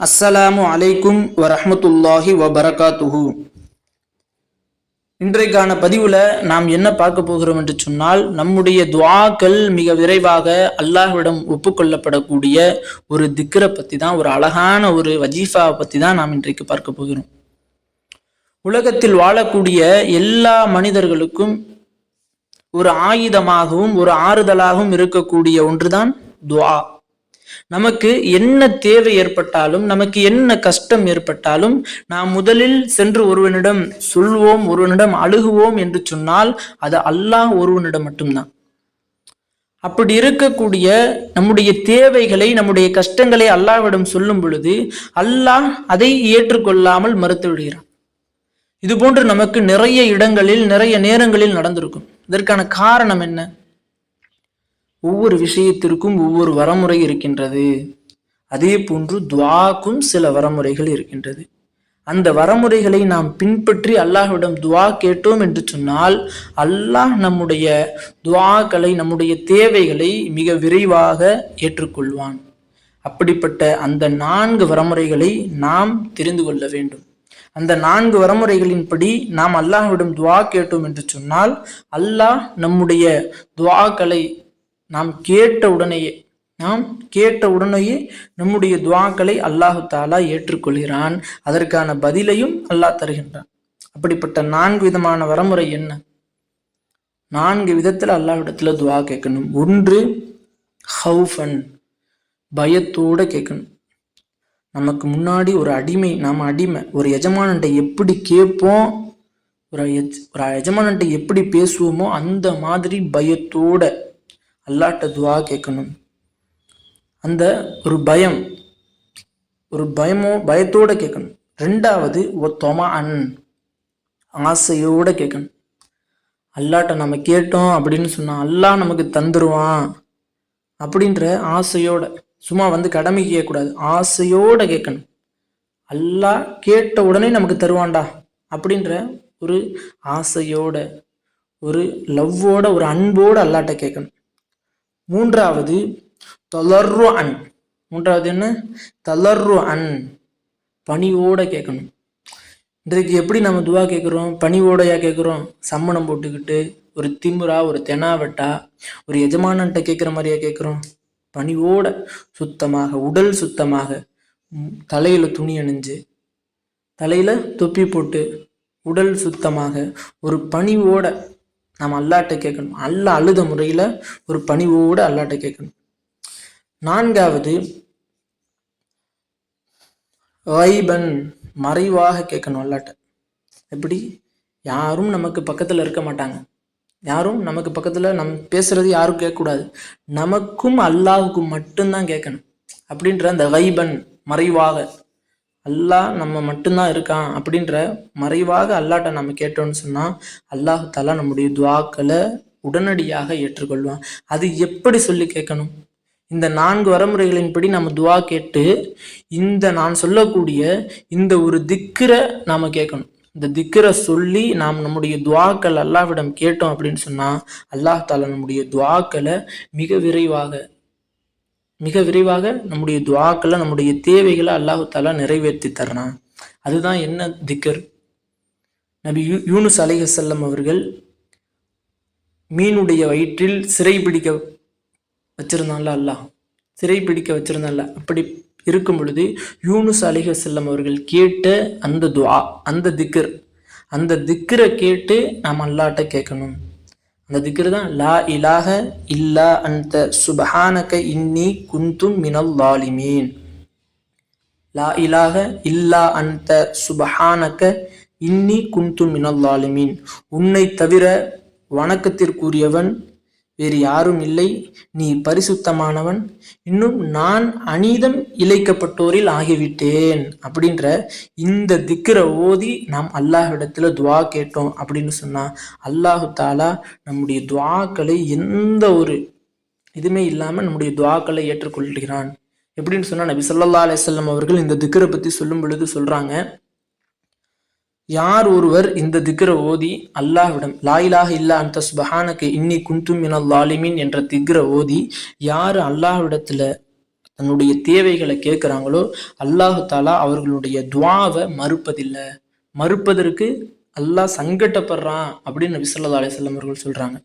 அஸ்ஸலாமு அலைக்கும் வரஹ்மத்துல்லாஹி வபரகாத்துஹு. இன்றைக்கான பதிவில் நாம் என்ன பார்க்க போகிறோம் என்று சொன்னால் நம்முடைய துவாக்கள் மிக விரைவாக அல்லாஹ்விடம் ஒப்புக்கொள்ளப்படக்கூடிய ஒரு திக்கரை பற்றி தான் ஒரு அழகான ஒரு வஜீஃபாவை பற்றி தான் நாம் இன்றைக்கு பார்க்க போகிறோம். உலகத்தில் வாழக்கூடிய எல்லா மனிதர்களுக்கும் ஒரு ஆயுதமாகவும் ஒரு ஆறுதலாகவும் இருக்கக்கூடிய ஒன்றுதான் துவா. நமக்கு என்ன தேவை ஏற்பட்டாலும் நமக்கு என்ன கஷ்டம் ஏற்பட்டாலும் நாம் முதலில் சென்று ஒருவனிடம் சொல்வோம் ஒருவனிடம் அழுகுவோம் என்று சொன்னால் அது அல்லாஹ் ஒருவனிடம் மட்டும்தான். அப்படி இருக்கக்கூடிய நம்முடைய தேவைகளை நம்முடைய கஷ்டங்களை அல்லாஹ்விடம் சொல்லும் பொழுது அல்லாஹ் அதை ஏற்றுக்கொள்ளாமல் மறுத்து விடுகிறான் இது போன்று நமக்கு நிறைய இடங்களில் நிறைய நேரங்களில் நடந்திருக்கும். இதற்கான காரணம் என்ன? ஒவ்வொரு விஷயத்திற்கும் ஒவ்வொரு வரமுறை இருக்கின்றது. அதே போன்று துவாக்கும் சில வரமுறைகள் இருக்கின்றது. அந்த வரமுறைகளை நாம் பின்பற்றி அல்லாஹ்விடம் துவா கேட்டோம் என்று சொன்னால் அல்லாஹ் நம்முடைய துவாக்களை நம்முடைய தேவைகளை மிக விரைவாக ஏற்றுக்கொள்வான். அப்படிப்பட்ட அந்த நான்கு வரமுறைகளை நாம் தெரிந்து கொள்ள வேண்டும். அந்த நான்கு வரமுறைகளின்படி நாம் அல்லாஹ்விடம் துவா கேட்டோம் என்று சொன்னால் அல்லாஹ் நம்முடைய துவாக்களை நாம் கேட்ட உடனேயே நாம் கேட்ட உடனேயே நம்முடைய துவாக்களை அல்லாஹு தாலா ஏற்றுக்கொள்கிறான். அதற்கான பதிலையும் அல்லாஹ் தருகின்றான். அப்படிப்பட்ட நான்கு விதமான வரமுறை என்ன? நான்கு விதத்தில் அல்லாஹ்விடத்துல துவா கேட்கணும். ஒன்று ஹவுஃபன் பயத்தோட கேட்கணும். நமக்கு முன்னாடி ஒரு அடிமை நாம் அடிமை ஒரு எஜமானன்ட்ட எப்படி கேட்போம் ஒரு எஜ் ஒரு எஜமானன்ட்ட எப்படி பேசுவோமோ அந்த மாதிரி பயத்தோட அல்லாட்ட துவா கேட்கணும். அந்த ஒரு பயம் ஒரு பயமோ பயத்தோடு கேட்கணும். ரெண்டாவது ஒத்தொமா அன் ஆசையோட கேட்கணும். அல்லாட்ட நம்ம கேட்டோம் அப்படின்னு சொன்னால் அல்லாஹ் நமக்கு தந்துருவான் அப்படின்ற ஆசையோட சும்மா வந்து கடமை கேட்கக்கூடாது ஆசையோட கேட்கணும். அல்லாஹ் கேட்ட உடனே நமக்கு தருவான்டா அப்படின்ற ஒரு ஆசையோட ஒரு லவ்வோட ஒரு அன்போட அல்லாட்ட கேட்கணும். மூன்றாவது தளர்ரு அன் மூன்றாவது என்ன? தளர்ரு அன் பணிவோட கேட்கணும். இன்றைக்கு எப்படி நம்ம துவா கேட்குறோம்? பணிவோடையா கேட்குறோம்? சம்மணம் போட்டுக்கிட்டு ஒரு திமுறா ஒரு தெனாவட்டா ஒரு எஜமானன்ட்ட கேட்குற மாதிரியா கேட்குறோம்? பணிவோட சுத்தமாக உடல் சுத்தமாக தலையில் துணி அணிஞ்சு தலையில் தொப்பி போட்டு உடல் சுத்தமாக ஒரு பணிவோட நாம் அல்லாட்ட கேட்கணும். அல்ல அழுத முறையில் ஒரு பணிவோடு அல்லாட்ட கேட்கணும். நான்காவது வைபன் மறைவாக கேட்கணும் அல்லாட்ட. எப்படி? யாரும் நமக்கு பக்கத்தில் இருக்க மாட்டாங்க. யாரும் நமக்கு பக்கத்தில் நம் பேசுறது யாரும் கேட்கக்கூடாது. நமக்கும் அல்லாஹுக்கும் மட்டும்தான் கேட்கணும். அப்படின்ற அந்த வைபன் மறைவாக அல்லாஹ் நம்ம மட்டும்தான் இருக்கான் அப்படின்ற மறைவாக அல்லாட்ட நம்ம கேட்டோம்னு சொன்னால் அல்லாஹ் தாலா நம்முடைய துவாக்களை உடனடியாக ஏற்றுக்கொள்வான். அது எப்படி சொல்லி கேட்கணும்? இந்த நான்கு வரமுறைகளின்படி நம்ம துவா கேட்டு இந்த நான் சொல்லக்கூடிய இந்த ஒரு திக்கரை நாம் கேட்கணும். இந்த திக்கரை சொல்லி நாம் நம்முடைய துவாக்கள் அல்லாஹ்விடம் கேட்டோம் அப்படின்னு சொன்னால் அல்லாஹ் தாலா நம்முடைய துவாக்களை மிக விரைவாக மிக விரைவாக நம்முடைய துவாக்களை நம்முடைய தேவைகளை அல்லாஹு தாலா நிறைவேற்றி தரணான் அதுதான் என்ன திக்கர் நபி யூ யூனுஸ் அலைஹசல்லம் அவர்கள் மீனுடைய வயிற்றில் சிறை பிடிக்க வச்சிருந்தான்ல அல்லாஹ். சிறை பிடிக்க வச்சிருந்தான்ல. அப்படி இருக்கும் பொழுது யூனுஸ் அலிஹசல்லம் அவர்கள் கேட்ட அந்த துவா அந்த திக்கர் அந்த திக்கரை கேட்டு நாம் அல்லாட்ட கேட்கணும். அந்த திக்ரு தான் லா இலாஹ இல்லா அந்த சுபஹானக இன்னி குந்தும் மினல் லாலிமீன் லா இலாக இல்லா அந்த சுபஹானக இன்னி குந்தும் மினல் லாலிமீன் உன்னை தவிர வணக்கத்திற்குரியவன் வேறு யாரும் இல்லை. நீ பரிசுத்தமானவன். இன்னும் நான் அநீதம் இழைக்கப்பட்டோரில் ஆகிவிட்டேன். அப்படின்ற இந்த திக்கரை ஓதி நாம் அல்லாஹ்விடத்துல துவா கேட்டோம் அப்படின்னு சொன்னால் அல்லாஹு தாலா நம்முடைய துவாக்களை எந்த ஒரு இதுமே இல்லாமல் நம்முடைய துவாக்களை ஏற்றுக்கொள்கிறான். எப்படின்னு சொன்னால் நபி சொல்லல்லா அலைஹி அவர்கள் இந்த திக்கரை பற்றி சொல்லும் பொழுது சொல்கிறாங்க யார் ஒருவர் இந்த திக்ர ஓதி அல்லாஹ்விடம் லாயிலாக இல்லா அந்த சுபஹானக்கு இன்னி குந்தும் இன லாலிமின் என்ற திக்ர ஓதி யார் அல்லாஹ்விடத்தில் தன்னுடைய தேவைகளை கேட்குறாங்களோ அல்லாஹு தாலா அவர்களுடைய துவாவை மறுப்பதில்லை. மறுப்பதற்கு அல்லாஹ் சங்கட்டப்படுறான் அப்படின்னு நபி ஸல்லல்லாஹு அலைஹி அவர்கள் சொல்கிறாங்க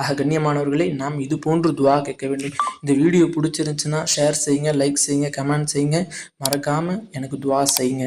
ஆக கண்ணியமானவர்களே நாம் இது போன்று துவா கேட்க வேண்டும். இந்த வீடியோ பிடிச்சிருந்துச்சுன்னா ஷேர் செய்யுங்க லைக் செய்யுங்க கமெண்ட் செய்யுங்க. மறக்காமல் எனக்கு துவா செய்யுங்க.